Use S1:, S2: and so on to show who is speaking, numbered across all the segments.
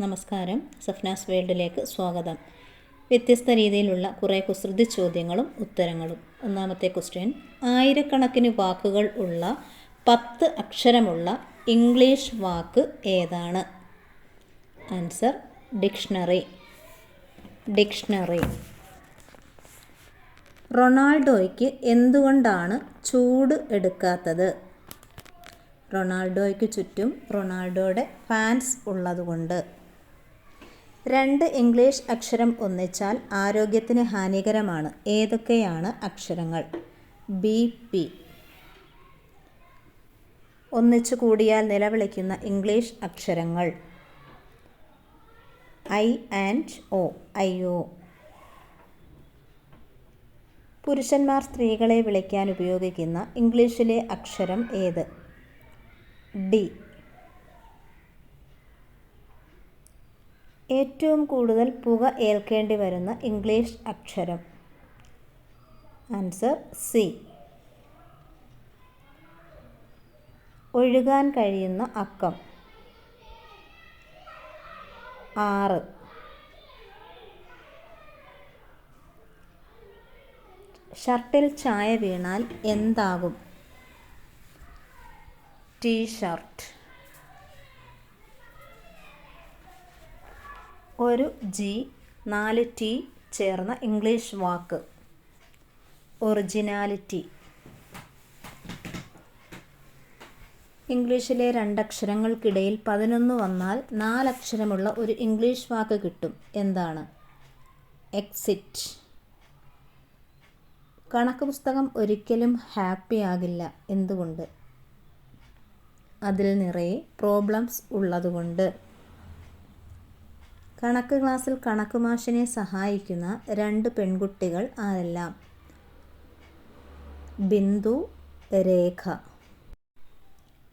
S1: നമസ്കാരം. സഫ്നാസ് വേൾഡിലേക്ക് സ്വാഗതം. വ്യത്യസ്ത രീതിയിലുള്ള കുറേ കുസൃതി ചോദ്യങ്ങളും ഉത്തരങ്ങളും. ഒന്നാമത്തെ ക്വസ്റ്റ്യൻ ആയിരക്കണക്കിന് വാക്കുകൾ ഉള്ള പത്ത് അക്ഷരമുള്ള ഇംഗ്ലീഷ് വാക്ക് ഏതാണ്? Answer dictionary. ഡിക്ഷണറി. റൊണാൾഡോയ്ക്ക് എന്തുകൊണ്ടാണ് ചൂട് എടുക്കാത്തത്? റൊണാൾഡോയ്ക്ക് ചുറ്റും റൊണാൾഡോയുടെ ഫാൻസ് ഉള്ളതുകൊണ്ട്. രണ്ട് ഇംഗ്ലീഷ് അക്ഷരം ഒന്നിച്ചാൽ ആരോഗ്യത്തിന് ഹാനികരമാണ്. ഏതൊക്കെയാണ് അക്ഷരങ്ങൾ? B P. ഒന്നിച്ചു കൂടിയാൽ നിലവിളിക്കുന്ന ഇംഗ്ലീഷ് അക്ഷരങ്ങൾ. I and O. I O പുരുഷന്മാർ സ്ത്രീകളെ വിളിക്കാൻ ഉപയോഗിക്കുന്ന ഇംഗ്ലീഷിലെ അക്ഷരം ഏത്? ഡി. ഏറ്റവും കൂടുതൽ പുക ഏൽക്കേണ്ടി വരുന്ന ഇംഗ്ലീഷ് അക്ഷരം. Answer C. ഒഴുകാൻ കഴിയുന്ന അക്കം. ആറ്. ഷർട്ടിൽ ചായ വീണാൽ എന്താകും? ടീ ഷർട്ട് ഒരു ജി നാല് ടി ചേർന്ന ഇംഗ്ലീഷ് വാക്ക്. ഒറിജിനാലിറ്റി ഇംഗ്ലീഷിലെ രണ്ടക്ഷരങ്ങൾക്കിടയിൽ പതിനൊന്ന് വന്നാൽ നാലക്ഷരമുള്ള ഒരു ഇംഗ്ലീഷ് വാക്ക് കിട്ടും. എന്താണ്? എക്സിറ്റ് കണക്ക് പുസ്തകം ഒരിക്കലും ഹാപ്പി ആകില്ല എന്തുകൊണ്ട്? അതിൽ നിറയെ പ്രോബ്ലംസ് ഉള്ളതുകൊണ്ട്. കണക്ക് ക്ലാസ്സിൽ കണക്ക് മാഷിനെ സഹായിക്കുന്ന രണ്ട് പെൺകുട്ടികൾ ആരെല്ലാം? ബിന്ദു രേഖ.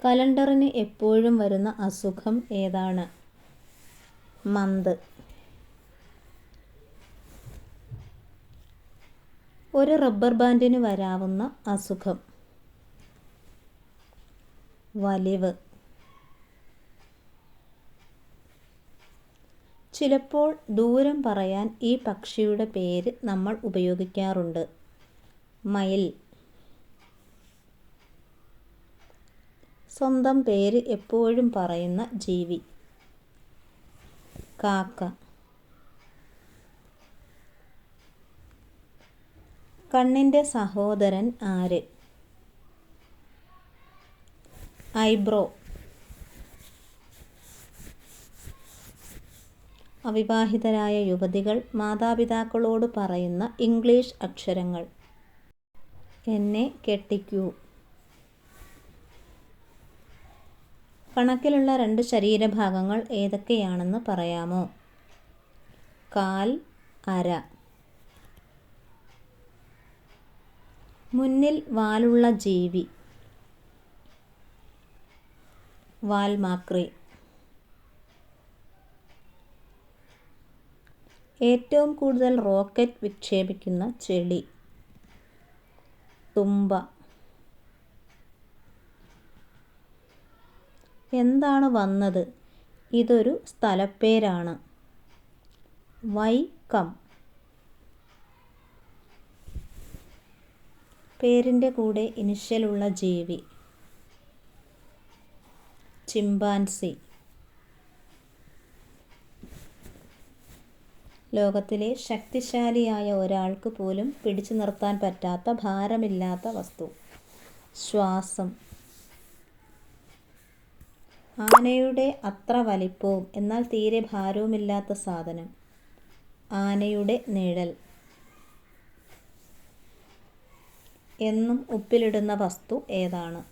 S1: കലണ്ടറിന് എപ്പോഴും വരുന്ന അസുഖം ഏതാണ്? മന്ത്. ഒരു റബ്ബർ ബാൻഡിന് വരാവുന്ന അസുഖം. വലിവ്. ചിലപ്പോൾ ദൂരം പറയാൻ ഈ പക്ഷിയുടെ പേര് നമ്മൾ ഉപയോഗിക്കാറുണ്ട്. മയിൽ. സ്വന്തം പേര് എപ്പോഴും പറയുന്ന ജീവി. കാക്ക. കണ്ണിന്റെ സഹോദരൻ ആര്? ഐബ്രോ. അവിവാഹിതരായ യുവതികൾ മാതാപിതാക്കളോട് പറയുന്ന ഇംഗ്ലീഷ് അക്ഷരങ്ങൾ. എന്നെ കെട്ടിക്കൂ. കണക്കിലുള്ള രണ്ട് ശരീരഭാഗങ്ങൾ ഏതൊക്കെയാണെന്ന് പറയാമോ? കാൽ അര. മുന്നിൽ വാലുള്ള ജീവി. വാൽമാക്രി. ഏറ്റവും കൂടുതൽ റോക്കറ്റ് വിക്ഷേപിക്കുന്ന ചെടി. തുമ്പ. എന്താണ് വന്നത്? ഇതൊരു സ്ഥലപ്പേരാണ്. വൈക്കം. പേരിന്റെ കൂടെ ഇനിഷ്യലുള്ള ജീവി. ചിമ്പാൻസി. ലോകത്തിലെ ശക്തിശാലിയായ ഒരാൾക്ക് പോലും പിടിച്ചു നിർത്താൻ പറ്റാത്ത ഭാരമില്ലാത്ത വസ്തു. ശ്വാസം. ആനയുടെ അത്ര വലിപ്പവും എന്നാൽ തീരെ ഭാരവുമില്ലാത്ത സാധനം. ആനയുടെ നിഴൽ. എന്നും ഉപ്പിലിടുന്ന വസ്തു ഏതാണ്?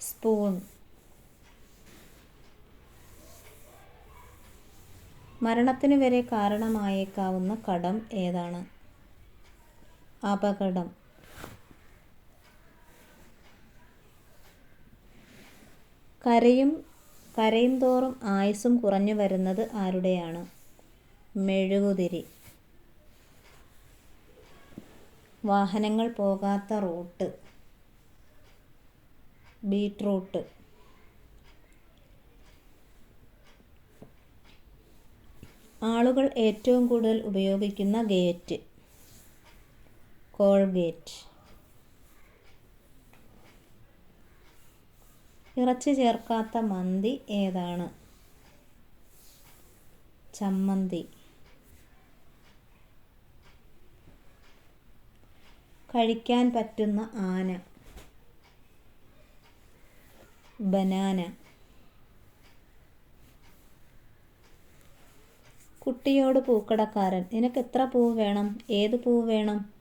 S1: സ്പൂൺ. മരണത്തിന് വരെ കാരണമായേക്കാവുന്ന കടം ഏതാണ്? അപകടം. കരയും കരയും തോറും ആയുസ്സും കുറഞ്ഞു വരുന്നത് ആരുടെയാണ്? മെഴുകുതിരി. വാഹനങ്ങൾ പോകാത്ത റൂട്ട്. ബീട്രൂട്ട്. ആളുകൾ ഏറ്റവും കൂടുതൽ ഉപയോഗിക്കുന്ന ഗേറ്റ്. കോൾഗേറ്റ് ഇറച്ചി ചേർക്കാത്ത മന്തി ഏതാണ്? ചമ്മന്തി. കഴിക്കാൻ പറ്റുന്ന ആന. ബനാന. കുട്ടിയോട് പൂക്കടക്കാരൻ. നിനക്ക് എത്ര പൂവ് വേണം? ഏത് പൂവ് വേണം?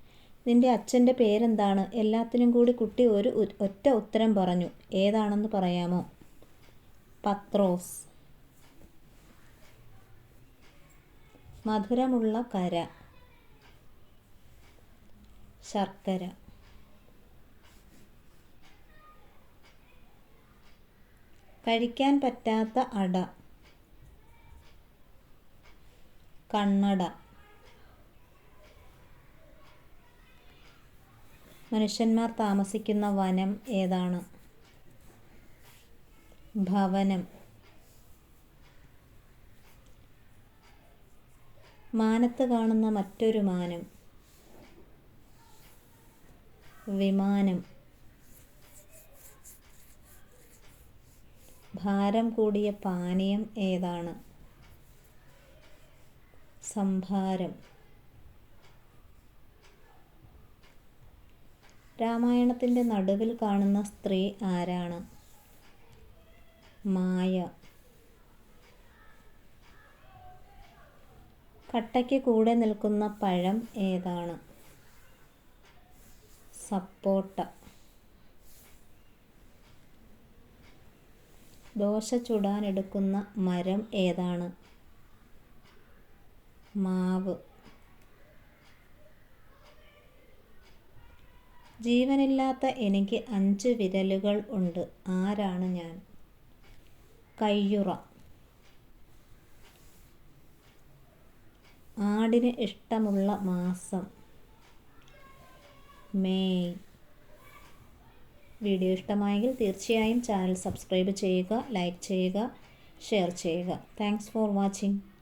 S1: നിന്റെ അച്ഛന്റെ പേരെന്താണ്? എല്ലാത്തിനും കൂടി കുട്ടി ഒരു ഒറ്റ ഉത്തരം പറഞ്ഞു. ഏതാണെന്ന് പറയാമോ? പത്രോസ്. മധുരമുള്ള കര. ശർക്കര. കഴിക്കാൻ പറ്റാത്ത അട. കണ്ണട. മനുഷ്യന്മാർ താമസിക്കുന്ന വനം ഏതാണ്? ഭവനം. മാനത്ത് കാണുന്ന മറ്റൊരു മാനം. വിമാനം. ഭാരം കൂടിയ പാനീയം ഏതാണ്? സംഭാരം രാമായണത്തിന്റെ നടുവിൽ കാണുന്ന സ്ത്രീ ആരാണ്? മായ. കട്ടയ്ക്ക് കൂടെ നിൽക്കുന്ന പഴം ഏതാണ്? സപ്പോട്ട. ദോശ ചുടാനെടുക്കുന്ന മരം ഏതാണ്? മാവ്. ജീവനില്ലാത്ത എനിക്ക് അഞ്ച് വിരലുകൾ ഉണ്ട്. ആരാണ് ഞാൻ? കയ്യുറ. ആടിന് ഇഷ്ടമുള്ള മാസം. മെയ്. വീഡിയോ ഇഷ്ടമായെങ്കിൽ തീർച്ചയായും ചാനൽ സബ്സ്ക്രൈബ് ചെയ്യുക ലൈക്ക് ചെയ്യുക ഷെയർ ചെയ്യുക. Thanks for watching.